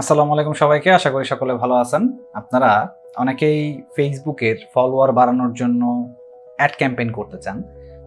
আসসালামু আলাইকুম সবাইকে, আশা করি সকলে ভালো আছেন। আপনারা অনেকেই ফেসবুকের ফলোয়ার বাড়ানোর জন্য অ্যাড ক্যাম্পেইন করতে চান।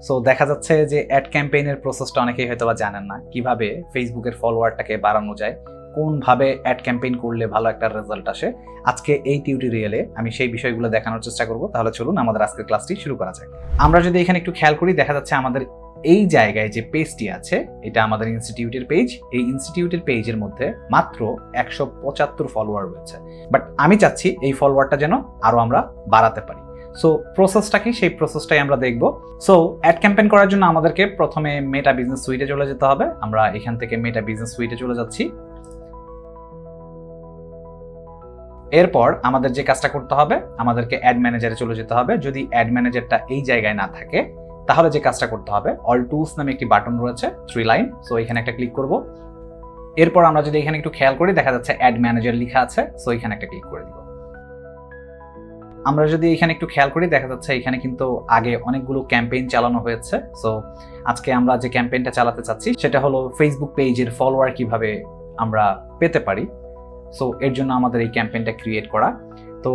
সো দেখা যাচ্ছে যে অ্যাড ক্যাম্পেইনের প্রসেসটা অনেকেই হয়তো বা জানেন না। কীভাবে ফেসবুকের ফলোয়ারটাকে বাড়ানো যায়, কোনভাবে অ্যাড ক্যাম্পেইন করলে ভালো একটা রেজাল্ট আসে। আজকে এই টিউটোরিয়ালে আমি সেই বিষয়গুলো দেখানোর চেষ্টা করব। তাহলে চলুন আমাদের আজকের ক্লাসটি শুরু করা যাক। আমরা যদি এখানে একটু খেয়াল করি, দেখা যাচ্ছে আমাদের এই জায়গায় যে পেজটি আছে, এটা আমাদের ইনস্টিটিউটের পেজ এই ইনস্টিটিউটের পেজের মধ্যে মাত্র একশো পঁচাত্তর ফলোয়ার রয়েছে। বাট আমি চাচ্ছি এই ফলোয়ারটা যেন আরও আমরা বাড়াতে পারি। সো প্রসেসটা কি? সেই প্রসেসটাই আমরা দেখব। সো অ্যাড ক্যাম্পেইন করার জন্য আমাদেরকে প্রথমে মেটা বিজনেস সুইটে চলে যেতে হবে। আমরা এখান থেকে মেটা বিজনেস সুইটে চলে যাচ্ছি। এরপর আমাদের যে কাজটা করতে হবে, আমাদেরকে অ্যাড ম্যানেজারে চলে যেতে হবে। যদি অ্যাড ম্যানেজারটা এই জায়গায় না থাকে তাহলে যে কাজটা করতে হবে অল টুলস নামে একটি বাটন রয়েছে থ্রি লাইন সো এখানে একটা ক্লিক করব। এরপর আমরা যদি এখানে একটু খেয়াল করি, দেখা যাচ্ছে অ্যাড ম্যানেজার লেখা আছে সো এখানে একটা ক্লিক করে দিব। আমরা যদি এখানে একটু খেয়াল করি, দেখা যাচ্ছে এখানে কিন্তু আগে অনেকগুলো ক্যাম্পেইন চালানো হয়েছে। সো আজকে আমরা যে ক্যাম্পেইনটা চালাতে চাচ্ছি, সেটা হলো ফেসবুক পেজের ফলোয়ার কীভাবে আমরা পেতে পারি। সো এর জন্য আমাদের এই ক্যাম্পেইনটা ক্রিয়েট করা। তো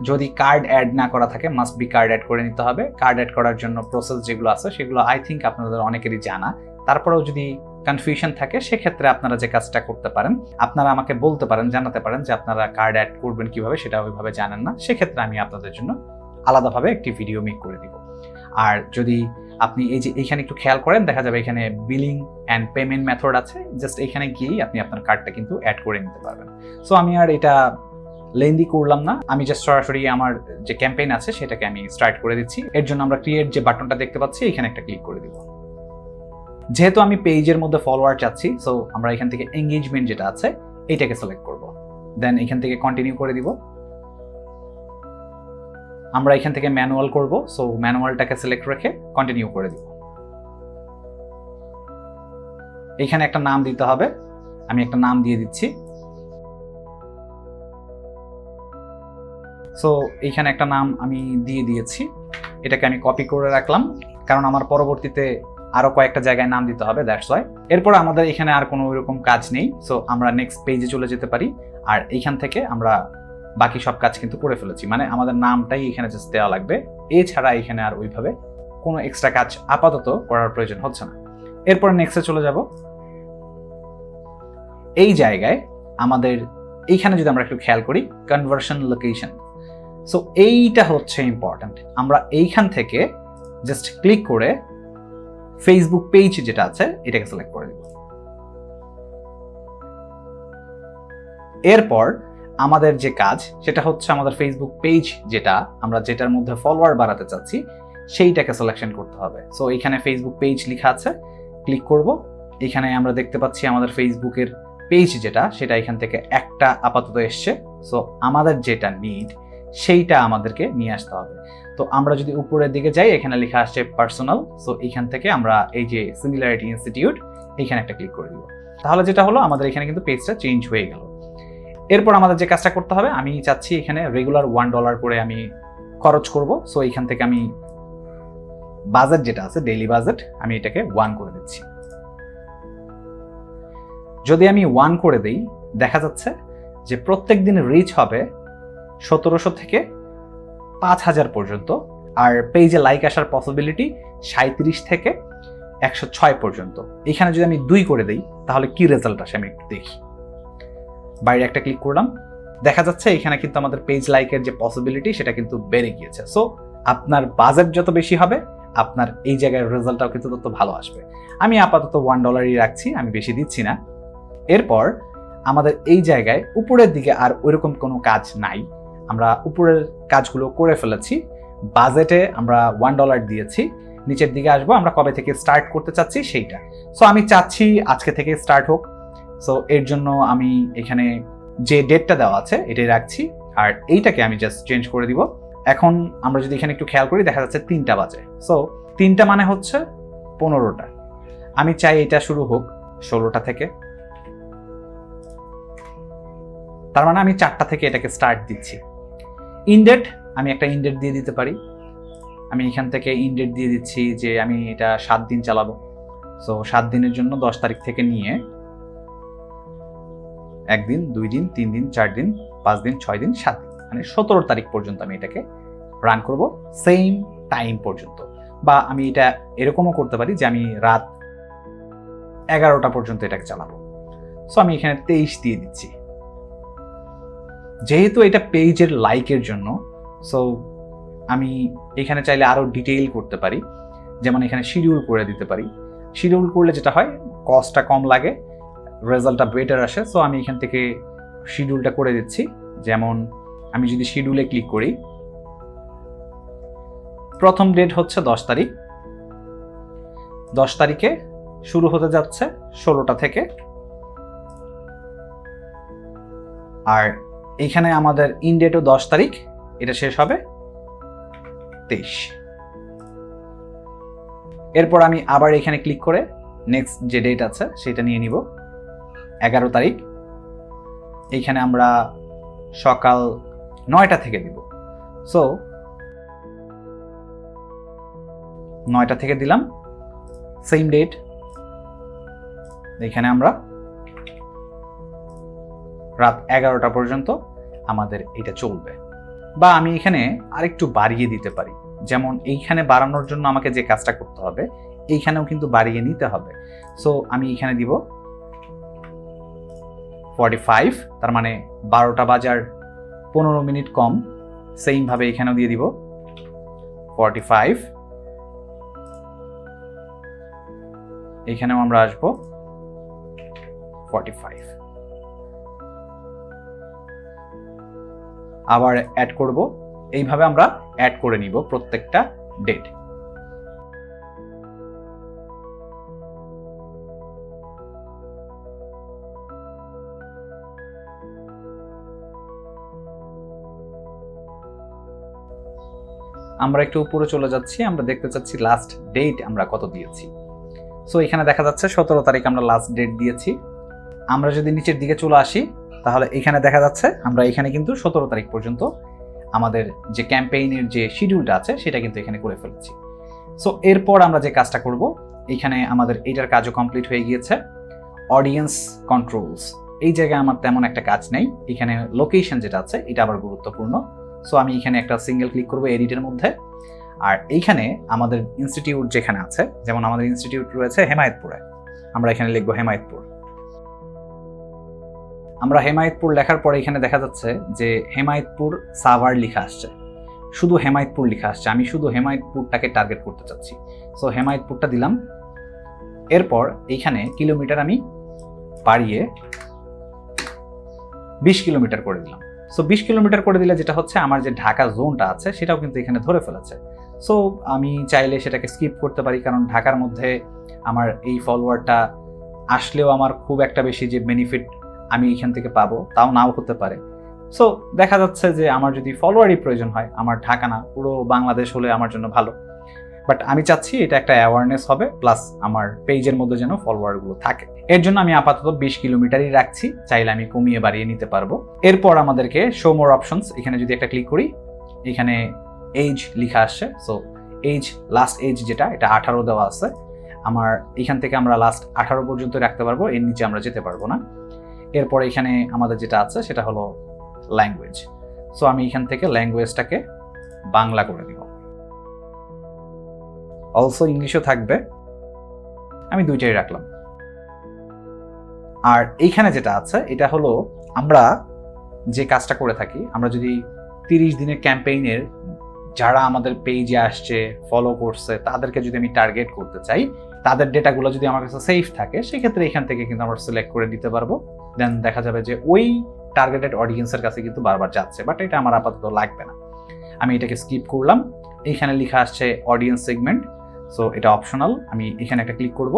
যদি কার্ড অ্যাড না করা থাকে মাস্ট বি কার্ড অ্যাড করে নিতে হবে। কার্ড অ্যাড করার জন্য প্রসেস যেগুলো আছে, সেগুলো আই থিঙ্ক আপনাদের অনেকেরই জানা। তারপরেও যদি কনফিউশন থাকে, সেক্ষেত্রে আপনারা যে কাজটা করতে পারেন, আপনারা আমাকে বলতে পারেন, জানাতে পারেন যে আপনারা কার্ড অ্যাড করবেন কীভাবে, সেটা ওইভাবে জানেন না। সেক্ষেত্রে আমি আপনাদের জন্য আলাদাভাবে একটি ভিডিও মেক করে দিব। আর যদি আপনি এই যে এখানে একটু খেয়াল করেন, দেখা যাবে এখানে বিলিং অ্যান্ড পেমেন্ট মেথড আছে। জাস্ট এখানে গিয়েই আপনি আপনার কার্ডটা কিন্তু অ্যাড করে নিতে পারবেন। সো আমি আর এটা লেন্দি করলাম না। আমি জাস্ট সরাসরি আমার যে ক্যাম্পেইন আছে, সেটাকে আমি স্টার্ট করে দিচ্ছি। এর জন্য আমরা ক্রিয়েট যে বাটনটা দেখতে পাচ্ছি, এখানে একটা ক্লিক করে দিব। যেহেতু আমি পেজের মধ্যে ফলোয়ার চাচ্ছি সো আমরা এখান থেকে এঙ্গেজমেন্ট যেটা আছে এইটাকে সিলেক্ট করব। দেন এখান থেকে কন্টিনিউ করে দিব। আমরা এখান থেকে ম্যানুয়াল করব সো ম্যানুয়ালটাকে সিলেক্ট রেখে কন্টিনিউ করে দিব। এখানে একটা নাম দিতে হবে। আমি একটা নাম দিয়ে দিচ্ছি। সো এইখানে একটা নাম আমি দিয়ে দিয়েছি। এটাকে আমি কপি করে রাখলাম। কারণ আমার পরবর্তীতে আরও কয়েকটা জায়গায় নাম দিতে হবে দ্যাটস ওয়াই এরপর আমাদের এখানে আর কোনো ওইরকম কাজ নেই। সো আমরা নেক্সট পেজে চলে যেতে পারি। আর এইখান থেকে আমরা বাকি সব কাজ কিন্তু করে ফেলেছি। মানে আমাদের নামটাই এখানে জাস্ট দেওয়া লাগবে। এছাড়া এখানে আর ওইভাবে কোনো এক্সট্রা কাজ আপাতত করার প্রয়োজন হচ্ছে না। এরপর নেক্সটে চলে যাব। এই জায়গায় আমাদের, এইখানে যদি আমরা একটু খেয়াল করি কনভার্সন লোকেশন সো এইটা হচ্ছে ইম্পর্ট্যান্ট আমরা এইখান থেকে জাস্ট ক্লিক করে ফেসবুক পেজ যেটা আছে, এটাকে সিলেক্ট করে দিব। এরপর আমাদের যে কাজ, সেটা হচ্ছে আমাদের ফেসবুক পেজ যেটা, আমরা যেটার মধ্যে ফলোয়ার বাড়াতে চাচ্ছি, সেইটাকে সিলেকশন করতে হবে। সো এখানে ফেসবুক পেজ লেখা আছে ক্লিক করব। এখানে আমরা দেখতে পাচ্ছি আমাদের ফেসবুকের পেজ যেটা, সেটা এখান থেকে একটা আপাতত এসছে। সো আমাদের যেটা নিড সেইটা আমাদেরকে নিয়ে আসতে হবে। তো আমরা যদি উপরের দিকে যাই, এখানে লেখা আসছে পার্সোনাল সো এখান থেকে আমরা এই যে সিমিলারিটি ইনস্টিটিউট এখানে একটা ক্লিক করে দিব। তাহলে যেটা হলো, আমাদের এখানে কিন্তু পেজটা চেঞ্জ হয়ে গেল। এরপর আমাদের যে কাজটা করতে হবে, আমি চাচ্ছি এখানে রেগুলার ওয়ান ডলার করে আমি খরচ করব। সো এইখান থেকে আমি বাজেট যেটা আছে ডেইলি বাজেট আমি এটাকে ওয়ান করে দিচ্ছি। যদি আমি ওয়ান করে দেই, দেখা যাচ্ছে যে প্রত্যেক দিন রিচ হবে সতেরোশো থেকে পাঁচ হাজার পর্যন্ত, আর পেজে লাইক আসার পসিবিলিটি সাঁত্রিশ থেকে একশো ছয় পর্যন্ত। এখানে যদি আমি দুই করে দিই, তাহলে কি রেজাল্ট আসে আমি একটু দেখি। বাইরে একটা ক্লিক করলাম। দেখা যাচ্ছে এখানে কিন্তু আমাদের পেজ লাইকের যে পসিবিলিটি সেটা কিন্তু বেড়ে গিয়েছে। সো আপনার বাজেট যত বেশি হবে, আপনার এই জায়গায় রেজাল্টটাও কিন্তু তত ভালো আসবে। আমি আপাতত ওয়ান ডলারই রাখছি, আমি বেশি দিচ্ছি না। এরপর, আমাদের এই জায়গায় উপরের দিকে আর ওইরকম কোনো কাজ নাই। আমরা উপরের কাজগুলো করে ফেলেছি। বাজেটে আমরা ওয়ান ডলার দিয়েছি। নিচের দিকে আসব, আমরা কবে থেকে স্টার্ট করতে চাচ্ছি সেইটা। সো আমি চাচ্ছি আজকে থেকে স্টার্ট হোক। সো এর জন্য আমি এখানে যে ডেটটা দেওয়া আছে, এটাই রাখছি। আর এইটাকে আমি জাস্ট চেঞ্জ করে দিব। এখন আমরা যদি এখানে একটু খেয়াল করি, দেখা যাচ্ছে তিনটা বাজে। সো তিনটা মানে হচ্ছে পনেরোটা। আমি চাই এটা শুরু হোক ষোলোটা থেকে। তার মানে আমি চারটা থেকে এটাকে স্টার্ট দিচ্ছি। ইনডেট আমি একটা ইনডেট দিয়ে দিতে পারি। আমি এখান থেকে ইনডেট দিয়ে দিচ্ছি যে আমি এটা সাত দিন চালাবো। সো সাত দিনের জন্য দশ তারিখ থেকে নিয়ে একদিন, দুই দিন, তিন দিন, চার দিন, পাঁচ দিন, ছয় দিন, সাত দিন। মানে সতেরো তারিখ পর্যন্ত আমি এটাকে রান করব সেম টাইম পর্যন্ত। বা আমি এটা এরকমও করতে পারি যে আমি রাত এগারোটা পর্যন্ত এটাকে চালাবো। সো আমি এখানে তেইশ দিয়ে দিচ্ছি। যেহেতু এটা পেজের লাইকের জন্য সো আমি এখানে চাইলে আরও ডিটেইল করতে পারি। যেমন এখানে শিডিউল করে দিতে পারি। শিডিউল করলে যেটা হয় কস্টটা কম লাগে রেজাল্টটা বেটার আসে। সো আমি এখান থেকে শিডিউলটা করে দিচ্ছি। যেমন আমি যদি শিডিউলে ক্লিক করি, প্রথম ডেট হচ্ছে দশ তারিখ। দশ তারিখে শুরু হতে যাচ্ছে ষোলোটা থেকে। আর এইখানে আমাদের ইন ডেটও দশ তারিখ, এটা শেষ হবে তেইশ। এরপর আমি আবার এখানে ক্লিক করে নেক্সট যে ডেট আছে, সেটা নিয়ে নিব। এগারো তারিখ এইখানে আমরা সকাল নয়টা থেকে দিব সো নয়টা থেকে দিলাম সেম ডেট এখানে আমরা রাত এগারোটা পর্যন্ত আমাদের এটা চলবে। বা আমি এখানে আরেকটু বাড়িয়ে দিতে পারি। যেমন এইখানে বাড়ানোর জন্য আমাকে যে কাজটা করতে হবে, এইখানেও কিন্তু বাড়িয়ে নিতে হবে। সো আমি এখানে দিব ফর্টি ফাইভ তার মানে বারোটা বাজার পনেরো মিনিট কম। সেইমভাবে এখানেও দিয়ে দিব ফর্টি ফাইভ এখানেও আমরা আসব ফর্টি ফাইভ আবার অ্যাড করব। এইভাবে আমরা অ্যাড করে নিব প্রত্যেকটা ডেট আমরা একটু উপরে চলে যাচ্ছি, আমরা দেখতে চাচ্ছি লাস্ট ডেট আমরা কত দিয়েছি। সো এখানে দেখা যাচ্ছে সতেরো তারিখ আমরা লাস্ট ডেট দিয়েছি। আমরা যদি নিচের দিকে চলে আসি তাহলে এখানে দেখা যাচ্ছে আমরা এখানে কিন্তু সতেরো তারিখ পর্যন্ত আমাদের যে ক্যাম্পেইনের যে শিডিউলটা আছে, সেটা কিন্তু এখানে করে ফেলেছি। সো এরপর আমরা যে কাজটা করব, এখানে আমাদের এইটার কাজও কমপ্লিট হয়ে গিয়েছে। অডিয়েন্স কন্ট্রোলস এই জায়গায় আমার তেমন একটা কাজ নেই। এখানে লোকেশন যেটা আছে, এটা আবার গুরুত্বপূর্ণ। সো আমি এখানে একটা সিঙ্গেল ক্লিক করব এডিটের মধ্যে। আর এইখানে আমাদের ইনস্টিটিউট যেখানে আছে, যেমন আমাদের ইনস্টিটিউট রয়েছে হেমায়তপুরে। আমরা এখানে লিখব হেমায়তপুর। আমরা হেমায়তপুর লেখার পরে এখানে দেখা যাচ্ছে যে হেমায়তপুর সাভার লেখা আসছে। শুধু হেমায়তপুর লেখা আসছে। আমি শুধু হেমায়তপুরটাকে টার্গেট করতে চাচ্ছি। সো হেমায়তপুরটা দিলাম। এরপর এইখানে কিলোমিটার আমি বাড়িয়ে বিশ কিলোমিটার করে দিলাম। সো বিশ কিলোমিটার করে দিলে যেটা হচ্ছে আমার যে ঢাকা জোনটা আছে, সেটাও কিন্তু এখানে ধরে ফেলেছে। সো আমি চাইলে সেটাকে স্কিপ করতে পারি, কারণ ঢাকার মধ্যে আমার এই ফলোয়ারটা আসলেও আমার খুব একটা বেশি যে বেনিফিট আমি এখান থেকে পাবো, তাও নাও হতে পারে। সো দেখা যাচ্ছে যে আমার যদি ফলোয়ারই প্রয়োজন হয়, আমার ঢাকা না, পুরো বাংলাদেশ হলে আমার জন্য ভালো। বাট আমি চাচ্ছি এটা একটা অ্যাওয়ারনেস হবে প্লাস আমার পেজের মধ্যে যেন ফলোয়ারগুলো থাকে। এর জন্য আমি আপাতত বিশ কিলোমিটারই রাখছি, চাইলে আমি কমিয়ে বাড়িয়ে নিতে পারব। এরপর আমাদেরকে শো মোর অপশনস এখানে যদি একটা ক্লিক করি, এখানে এজ লিখা আসছে। সো এজ লাস্ট এজ যেটা, এটা আঠারো দেওয়া আছে। আমার, এখান থেকে আমরা লাস্ট আঠারো পর্যন্ত রাখতে পারব, এর নিচে আমরা যেতে পারব না। এরপর এখানে আমাদের যেটা আছে, সেটা হলো ল্যাঙ্গুয়েজ সো আমি এখান থেকে ল্যাঙ্গুয়েজটাকে বাংলা করে দিব অলসো ইংলিশও থাকবে। আমি দুইটাই রাখলাম। আর এইখানে যেটা আছে, এটা হলো আমরা যে কাজটা করে থাকি, আমরা যদি তিরিশ দিনের ক্যাম্পেইনের যারা আমাদের পেজে আসছে ফলো করছে, তাদেরকে যদি আমি টার্গেট করতে চাই, তাদের ডেটাগুলো যদি আমার কাছে সেফ থাকে, সেক্ষেত্রে এখান থেকে কিন্তু আমরা সিলেক্ট করে দিতে পারব। দেন দেখা যাবে যে ওই টার্গেটেড অডিয়েন্সের কাছে কিন্তু বারবার যাচ্ছে বাট এটা আমার আপাতত লাগবে না। আমি এটাকে স্কিপ করলাম। এইখানে লেখা আসছে অডিয়েন্স সেগমেন্ট সো এটা অপশনাল আমি এখানে একটা ক্লিক করব।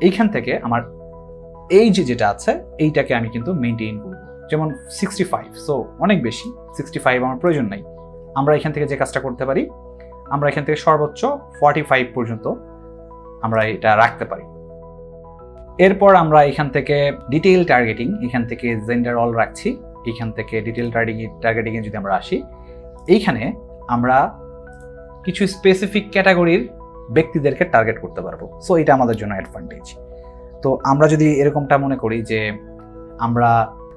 এইখান থেকে আমার এই যে যেটা আছে, এইটাকে আমি কিন্তু মেনটেন করব। যেমন সিক্সটি ফাইভ সো অনেক বেশি সিক্সটি ফাইভ আমার প্রয়োজন নাই। আমরা এখান থেকে যে কাজটা করতে পারি, আমরা এখান থেকে সর্বোচ্চ ফর্টি ফাইভ পর্যন্ত আমরা এটা রাখতে পারি। এরপর আমরা এখান থেকে ডিটেইল টার্গেটিং এখান থেকে জেন্ডার অল রাখছি, এখান থেকে ডিটেইল টার্গেটিং টার্গেটিংয়ে যদি আমরা আসি, এইখানে আমরা কিছু স্পেসিফিক ক্যাটাগরির ব্যক্তিদেরকে টার্গেট করতে পারব। সো এটা আমাদের জন্য অ্যাডভান্টেজ তো আমরা যদি এরকমটা মনে করি যে আমরা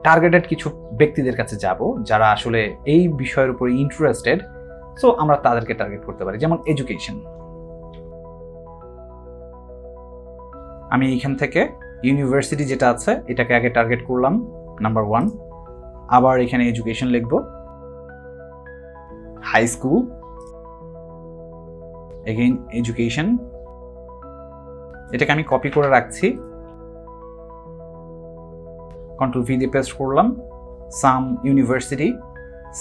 টার্গেটেড কিছু ব্যক্তিদের কাছে যাব, যারা আসলে এই বিষয়ের উপরে ইন্টারেস্টেড সো আমরা তাদেরকে টার্গেট করতে পারি। যেমন এডুকেশন আমি এইখান থেকে ইউনিভার্সিটি যেটা আছে, এটাকে আগে টার্গেট করলাম নাম্বার ওয়ান আবার এখানে এডুকেশন লিখব। হাই স্কুল এগেইন এডুকেশন এটাকে আমি কপি করে রাখছি। কন্ট্রোল ভি দিয়ে পেস্ট করলাম। Some university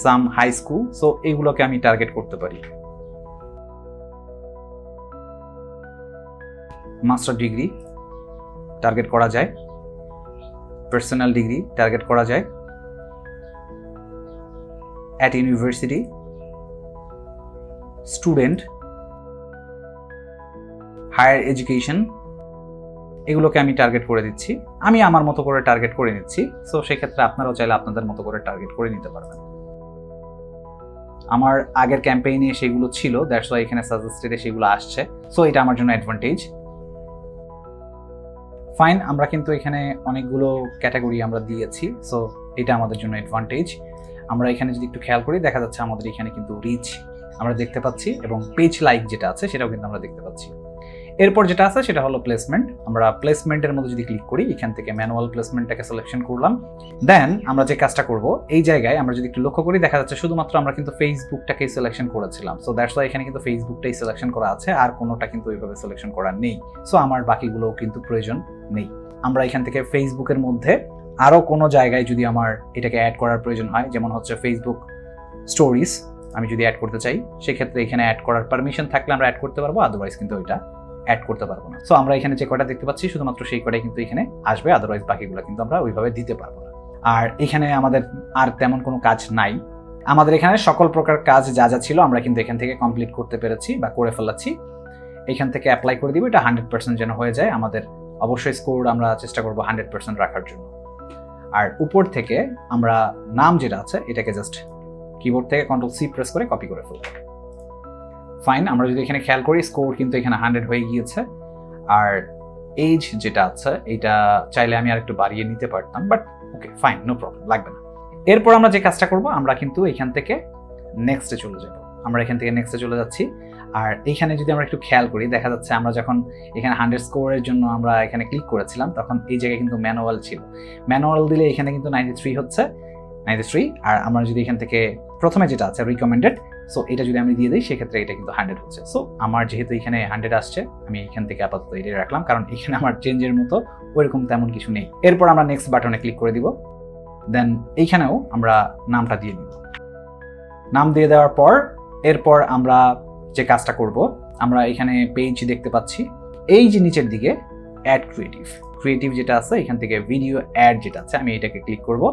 some high school so এইগুলোকে আমি টার্গেট করতে পারি। মাস্টার ডিগ্রি টার্গেট করা যায়। পার্সোনাল ডিগ্রি টার্গেট করা যায়। At university student higher education এগুলোকে আমি টার্গেট করে দিচ্ছি। আমি আমার মতো করে টার্গেট করে নিচ্ছি। সো সেক্ষেত্রে আপনারাও চাইলে আপনাদের মতো করে টার্গেট করে নিতে পারবেন। আমার আগের ক্যাম্পেইনে সেগুলো ছিল। দ্যাটস ওয়াই এখানে সাজেস্টেডে সেগুলো আসছে। সো এটা আমার জন্য অ্যাডভান্টেজ ফাইন আমরা কিন্তু এখানে অনেকগুলো ক্যাটাগরি আমরা দিয়েছি সো এটা আমাদের জন্য অ্যাডভান্টেজ আমরা এখানে যদি একটু খেয়াল করি, দেখা যাচ্ছে আমাদের এখানে কিন্তু রিচ আমরা দেখতে পাচ্ছি এবং পেজ লাইক যেটা আছে, সেটাও কিন্তু আমরা দেখতে পাচ্ছি। এরপর যেটা আছে, সেটা হলো প্লেসমেন্ট আমরা প্লেসমেন্টের মধ্যে যদি ক্লিক করি, এখান থেকে ম্যানুয়াল প্লেসমেন্টটাকে সিলেকশন করলাম। দেন আমরা যে কাজটা করব, এই জায়গায় আমরা যদি একটু লক্ষ্য করি, দেখা যাচ্ছে শুধুমাত্র আমরা কিন্তু ফেসবুকটাকেই সিলেকশন করেছিলাম। সো দ্যাটস ওয়াই এখানে কিন্তু ফেসবুকটাই সিলেকশন করা আছে, আর কোনোটা কিন্তু ওইভাবে সিলেকশন করা নেই। সো আমার বাকিগুলোও কিন্তু প্রয়োজন নেই। আমরা এখান থেকে ফেসবুকের মধ্যে আরও কোনো জায়গায় যদি আমার এটাকে অ্যাড করার প্রয়োজন হয়, যেমন হচ্ছে ফেসবুক স্টোরিজ আমি যদি অ্যাড করতে চাই, সেক্ষেত্রে এখানে অ্যাড করার পারমিশন থাকলে আমরা অ্যাড করতে পারব আদারওয়াইজ কিন্তু ওইটা অ্যাড করতে পারব না। সো আমরা এখানে যে কয়টা দেখতে পাচ্ছি, শুধুমাত্র সেই কয়টাই কিন্তু এখানে আসবে আদারওয়াইজ বাকিগুলো কিন্তু আমরা ওইভাবে দিতে পারব না। আর এখানে আমাদের আর তেমন কোনো কাজ নাই। আমাদের এখানে সকল প্রকার কাজ যা যা ছিল আমরা কিন্তু এখান থেকে কমপ্লিট করতে পেরেছি বা করে ফেলাচ্ছি এখান থেকে অ্যাপ্লাই করে দিব, এটা হান্ড্রেড পার্সেন্ট যেন হয়ে যায় আমাদের অবশ্যই স্কোর আমরা চেষ্টা করব হান্ড্রেড পার্সেন্ট রাখার জন্য। আর উপর থেকে আমরা নাম যেটা আছে, এটাকে জাস্ট কিবোর্ড থেকে কন্ট্রোল সি প্রেস করে কপি করে ফেলব। ফাইন আমরা যদি এখানে খেয়াল করি স্কোর কিন্তু এখানে হান্ড্রেড হয়ে গিয়েছে। আর এজ যেটা আছে, এটা চাইলে আমি আর একটু বাড়িয়ে নিতে পারতাম but okay fine no problem লাগবে না। এরপর আমরা যে কাজটা করব, আমরা কিন্তু এখান থেকে নেক্সটে চলে যাব। আমরা এখান থেকে নেক্সটে চলে যাচ্ছি। আর এখানে যদি আমরা একটু খেয়াল করি, দেখা যাচ্ছে আমরা যখন এখানে হান্ড্রেড স্কোরের জন্য আমরা এখানে ক্লিক করেছিলাম, তখন এই জায়গায় কিন্তু ম্যানুয়াল ছিল। ম্যানুয়াল দিলে এখানে কিন্তু নাইনটি থ্রি হচ্ছে নাইনটি থ্রি আর আমরা যদি এখান থেকে প্রথমে যেটা আছে রিকমেন্ডেড সো এটা যদি আমি দিয়ে দিই, সেক্ষেত্রে এটা কিন্তু হান্ড্রেড হচ্ছে। সো আমার যেহেতু এখানে হান্ড্রেড আসছে, আমি এখান থেকে আপাতত এটা রাখলাম, কারণ এখানে আমার চেঞ্জের মতো ওইরকম তেমন কিছু নেই। এরপর আমরা নেক্সট বাটনে ক্লিক করে দিব। দেন এইখানেও আমরা নামটা দিয়ে দিব। নাম দিয়ে দেওয়ার পর, এরপর আমরা যে কাজটা করব, আমরা এখানে পেজ দেখতে পাচ্ছি। এই যে নিচের দিকে অ্যাড ক্রিয়েটিভ ক্রিয়েটিভ যেটা আছে, এখান থেকে ভিডিও অ্যাড যেটা আছে, আমি এটাকে ক্লিক করব।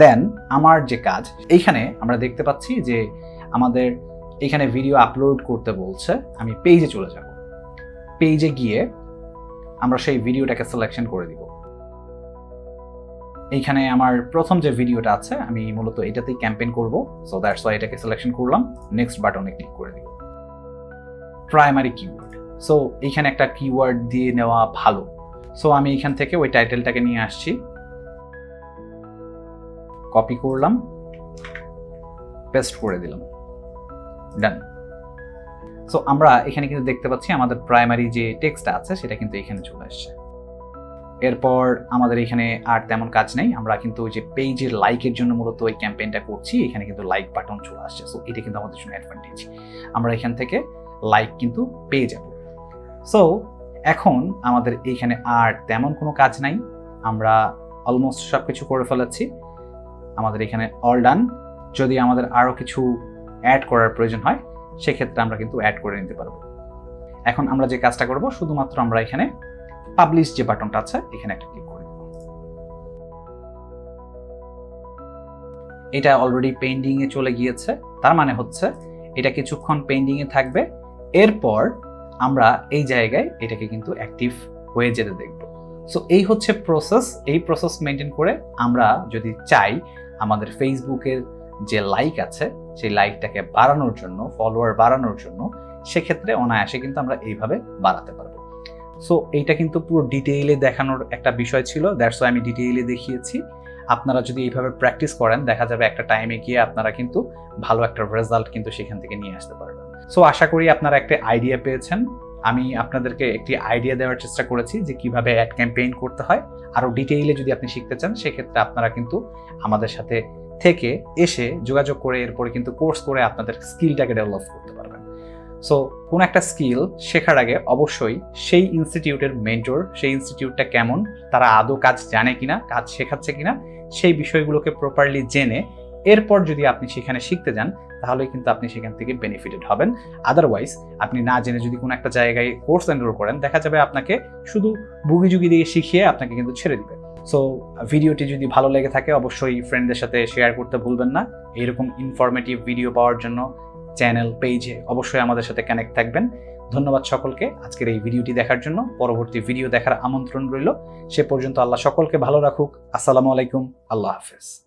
দেন আমার যে কাজ, এইখানে আমরা দেখতে পাচ্ছি যে আমাদের এখানে ভিডিও আপলোড করতে বলছে, আমি পেজে চলে যাব। পেজে গিয়ে আমরা সেই ভিডিওটাকে সিলেকশন করে দিব। এইখানে আমার প্রথম যে ভিডিওটা আছে, আমি মূলত এটাতেই ক্যাম্পেইন করব। সো দ্যাটস ওয়াই এটাকে সিলেকশন করলাম। নেক্সট বাটনে ক্লিক করে দিব। প্রাইমারি কিওয়ার্ড সো এইখানে একটা কিওয়ার্ড দিয়ে নেওয়া ভালো। সো আমি এখান থেকে ওই টাইটেলটাকে নিয়ে আসছি। কপি করলাম। পেস্ট করে দিলাম। ডান সো আমরা এখানে কিন্তু দেখতে পাচ্ছি আমাদের প্রাইমারি যে টেক্সটটা আছে, সেটা কিন্তু এখানে চলে আসছে। এরপর আমাদের এখানে আর তেমন কাজ নেই। আমরা কিন্তু যে পেজের লাইকের জন্য মূলত ওই ক্যাম্পেইনটা করছি। এখানে কিন্তু লাইক বাটন চলে আসছে। সো এটা কিন্তু আমাদের জন্য অ্যাডভান্টেজ আমরা এখান থেকে লাইক কিন্তু পেয়ে যাব। সো এখন আমাদের এইখানে আর তেমন কোনো কাজ নাই। আমরা অলমোস্ট সব কিছু করে ফেলাচ্ছি আমাদের এখানে অল ডান যদি আমাদের আরও কিছু অ্যাড করার প্রয়োজন হয়, সেক্ষেত্রে আমরা কিন্তু অ্যাড করে নিতে পারব। এখন আমরা যে কাজটা করব, শুধুমাত্র আমরা এখানে পাবলিশ যে বাটনটা আছে, এখানে একটা ক্লিক করে এটা অলরেডি পেন্ডিং এ চলে গিয়েছে, তার মানে হচ্ছে এটা কিছুক্ষণ পেন্ডিং এ থাকবে, এরপর আমরা এই জায়গায় এটাকে কিন্তু অ্যাক্টিভ হয়ে যেতে দেখব। সো এই হচ্ছে প্রসেস এই প্রসেস মেনটেন করে আমরা যদি চাই, আমাদের ফেসবুকের যে লাইক আছে, সেই লাইকটাকে বাড়ানোর জন্য ফলোয়ার বাড়ানোর জন্য, সেক্ষেত্রে অনায়াসে কিন্তু আমরা এইভাবে বাড়াতে পারব। সো এইটা কিন্তু পুরো ডিটেইলে দেখানোর একটা বিষয় ছিল দ্যাটস আমি ডিটেইলে দেখিয়েছি। আপনারা যদি এইভাবে প্র্যাকটিস করেন, দেখা যাবে একটা টাইমে গিয়ে আপনারা কিন্তু ভালো একটা রেজাল্ট কিন্তু সেখান থেকে নিয়ে আসতে পারবেন। সো আশা করি আপনারা একটা আইডিয়া পেয়েছেন। আমি আপনাদেরকে একটি আইডিয়া দেওয়ার চেষ্টা করেছি যে কীভাবে অ্যাড ক্যাম্পেইন করতে হয়। আরও ডিটেইলে যদি আপনি শিখতে চান, সেক্ষেত্রে আপনারা কিন্তু আমাদের সাথে থেকে এসে যোগাযোগ করে এরপরে কিন্তু কোর্স করে আপনাদের স্কিলটাকে ডেভেলপ করতে পারবেন। সো কোন একটা স্কিল শেখার আগে অবশ্যই সেই ইনস্টিটিউটের মেন্টর সেই ইনস্টিটিউটটা কেমন, তারা আদৌ কাজ জানে কিনা, কাজ শেখাচ্ছে কিনা, সেই বিষয়গুলোকে প্রপারলি জেনে এরপর যদি আপনি সেখানে শিখতে যান, তাহলে কিন্তু আপনি সেখান থেকে বেনিফিটেড হবেন। আদারওয়াইজ আপনি না জেনে যদি কোনো একটা জায়গায় কোর্স এনরোল করেন, দেখা যাবে আপনাকে শুধু বুগি যুগি দিয়ে শিখিয়ে আপনাকে কিন্তু ছেড়ে দিবে। সো ভিডিওটি যদি ভালো লেগে থাকে, অবশ্যই ফ্রেন্ডদের সাথে শেয়ার করতে ভুলবেন না। এরকম ইনফরমেটিভ ভিডিও পাওয়ার জন্য চ্যানেল পেজে অবশ্যই আমাদের সাথে কানেক্ট থাকবেন। ধন্যবাদ সকলকে। আজকের এই ভিডিওটি দেখার জন্য পরবর্তী ভিডিও দেখার আমন্ত্রণ রইল। সে পর্যন্ত আল্লাহ সকলকে ভালো রাখুক। আসসালামু আলাইকুম। আল্লাহ হাফেজ।